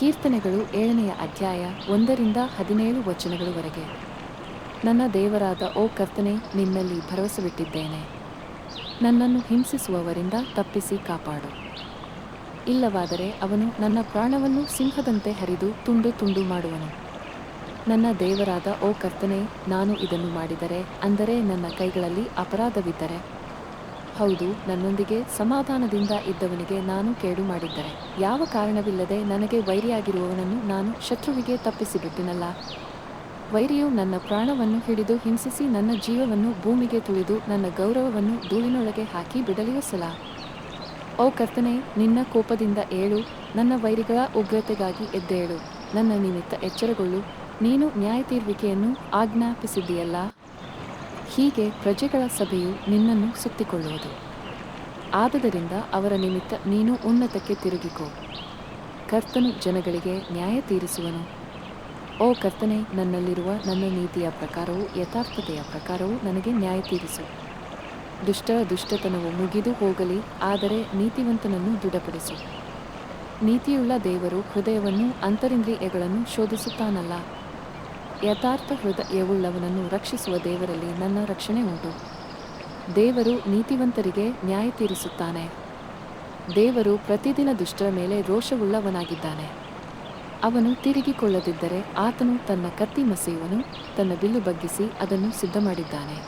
ಕೀರ್ತನೆಗಳು ಏಳನೆಯ ಅಧ್ಯಾಯ ಒಂದರಿಂದ ಹದಿನೇಳು ವಚನಗಳವರೆಗೆ. ನನ್ನ ದೇವರಾದ ಓ ಕರ್ತನೆ, ನಿನ್ನಲ್ಲಿ ಭರವಸವಿಟ್ಟಿದ್ದೇನೆ. ನನ್ನನ್ನು ಹಿಂಸಿಸುವವರಿಂದ ತಪ್ಪಿಸಿ ಕಾಪಾಡು. ಇಲ್ಲವಾದರೆ ಅವನು ನನ್ನ ಪ್ರಾಣವನ್ನು ಸಿಂಹದಂತೆ ಹರಿದು ತುಂಡು ತುಂಡು ಮಾಡುವನು. ನನ್ನ ದೇವರಾದ ಓ ಕರ್ತನೆ, ನಾನು ಇದನ್ನು ಮಾಡಿದರೆ, ಅಂದರೆ ನನ್ನ ಕೈಗಳಲ್ಲಿ ಅಪರಾಧವಿದ್ದರೆ ಹೌದು, ನನ್ನೊಂದಿಗೆ ಸಮಾಧಾನದಿಂದ ಇದ್ದವನಿಗೆ ನಾನು ಕೇಡು ಮಾಡಿದ್ದರೆ. ಯಾವ ಕಾರಣವಿಲ್ಲದೆ ನನಗೆ ವೈರಿಯಾಗಿರುವವನನ್ನು ನಾನು ಶತ್ರುವಿಗೆ ತಪ್ಪಿಸಿಬಿಟ್ಟಿನಲ್ಲ. ವೈರಿಯು ನನ್ನ ಪ್ರಾಣವನ್ನು ಹಿಡಿದು ಹಿಂಸಿಸಿ ನನ್ನ ಜೀವವನ್ನು ಭೂಮಿಗೆ ತುಳಿದು ನನ್ನ ಗೌರವವನ್ನು ಧೂಳಿನೊಳಗೆ ಹಾಕಿ ಬಿಡಲಿಯಸಲ ಓ ಕರ್ತನೆ, ನಿನ್ನ ಕೋಪದಿಂದ ಏಳು, ನನ್ನ ವೈರಿಗಳ ಉಗ್ರತೆಗಾಗಿ ಎದ್ದೇಳು. ನನ್ನ ನಿಮಿತ್ತ ಎಚ್ಚರಗೊಳ್ಳು. ನೀನು ನ್ಯಾಯ ತೀರ್ವಿಕೆಯನ್ನು ಆಜ್ಞಾಪಿಸಿದ್ದೀಯಲ್ಲ? ಹೀಗೆ ಪ್ರಜೆಗಳ ಸಭೆಯು ನಿನ್ನನ್ನು ಸುತ್ತಿಕೊಳ್ಳುವುದು. ಆದುದರಿಂದ ಅವರ ನಿಮಿತ್ತ ನೀನು ಉನ್ನತಕ್ಕೆ ತಿರುಗಿಕೋ. ಕರ್ತನು ಜನಗಳಿಗೆ ನ್ಯಾಯ ತೀರಿಸುವನು. ಓ ಕರ್ತನೆ, ನನ್ನಲ್ಲಿರುವ ನನ್ನ ನೀತಿಯ ಪ್ರಕಾರವು ಯಥಾರ್ಥತೆಯ ಪ್ರಕಾರವು ನನಗೆ ನ್ಯಾಯ ತೀರಿಸು. ದುಷ್ಟ ದುಷ್ಟತನವು ಮುಗಿದು ಹೋಗಲಿ, ಆದರೆ ನೀತಿವಂತನನ್ನು ದೃಢಪಡಿಸು. ನೀತಿಯುಳ್ಳ ದೇವರು ಹೃದಯವನ್ನು ಅಂತರಿಂದ್ರಿಯಗಳನ್ನು ಶೋಧಿಸುತ್ತಾನಲ್ಲ. ಯಥಾರ್ಥ ಹೃದಯವುಳ್ಳವನನ್ನು ರಕ್ಷಿಸುವ ದೇವರಲ್ಲಿ ನನ್ನ ರಕ್ಷಣೆ ಉಂಟು. ದೇವರು ನೀತಿವಂತರಿಗೆ ನ್ಯಾಯ ತೀರಿಸುತ್ತಾನೆ. ದೇವರು ಪ್ರತಿದಿನ ದುಷ್ಟರ ಮೇಲೆ ರೋಷವುಳ್ಳವನಾಗಿದ್ದಾನೆ. ಅವನು ತಿರುಗಿಕೊಳ್ಳದಿದ್ದರೆ ಆತನು ತನ್ನ ಕತ್ತಿ ಮಸೆಯುವನು, ತನ್ನ ಬಿಲ್ಲು ಬಗ್ಗಿಸಿ ಅದನ್ನು ಸಿದ್ಧ ಮಾಡಿದ್ದಾನೆ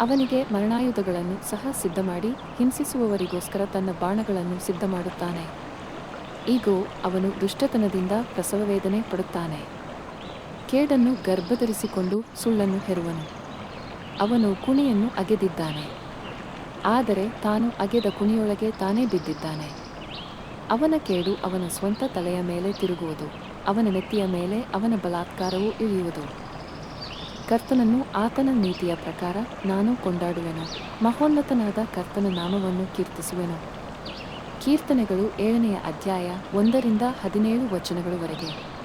ಅವನಿಗೆ ಮರಣಾಯುಧಗಳನ್ನು ಸಹ ಸಿದ್ಧ ಮಾಡಿ ಹಿಂಸಿಸುವವರಿಗೋಸ್ಕರ ತನ್ನ ಬಾಣಗಳನ್ನು ಸಿದ್ಧ ಮಾಡುತ್ತಾನೆ ಈಗೋ, ಅವನು ದುಷ್ಟತನದಿಂದ ಪ್ರಸವ ವೇದನೆ ಪಡುತ್ತಾನೆ. ಕೇಡನ್ನು ಗರ್ಭಧರಿಸಿಕೊಂಡು ಸುಳ್ಳನ್ನು ಹೆರುವನು. ಅವನು ಕುಣಿಯನ್ನು ಅಗೆದಿದ್ದಾನೆ. ಆದರೆ ತಾನು ಅಗೆದ ಕುಣಿಯೊಳಗೆ ತಾನೇ ಬಿದ್ದಿದ್ದಾನೆ. ಅವನ ಕೇಡು ಅವನ ಸ್ವಂತ ತಲೆಯ ಮೇಲೆ ತಿರುಗುವುದು, ಅವನ ನೆತ್ತಿಯ ಮೇಲೆ ಅವನ ಬಲಾತ್ಕಾರವೂ ಇಳಿಯುವುದು. ಕರ್ತನನ್ನು ಆತನ ನೀತಿಯ ಪ್ರಕಾರ ನಾನು ಕೊಂಡಾಡುವೆನು, ಮಹೋನ್ನತನಾದ ಕರ್ತನ ನಾಮವನ್ನು ಕೀರ್ತಿಸುವೆನು. ಕೀರ್ತನೆಗಳು ಏಳನೆಯ ಅಧ್ಯಾಯ ಒಂದರಿಂದ ಹದಿನೇಳು ವಚನಗಳವರೆಗೆ.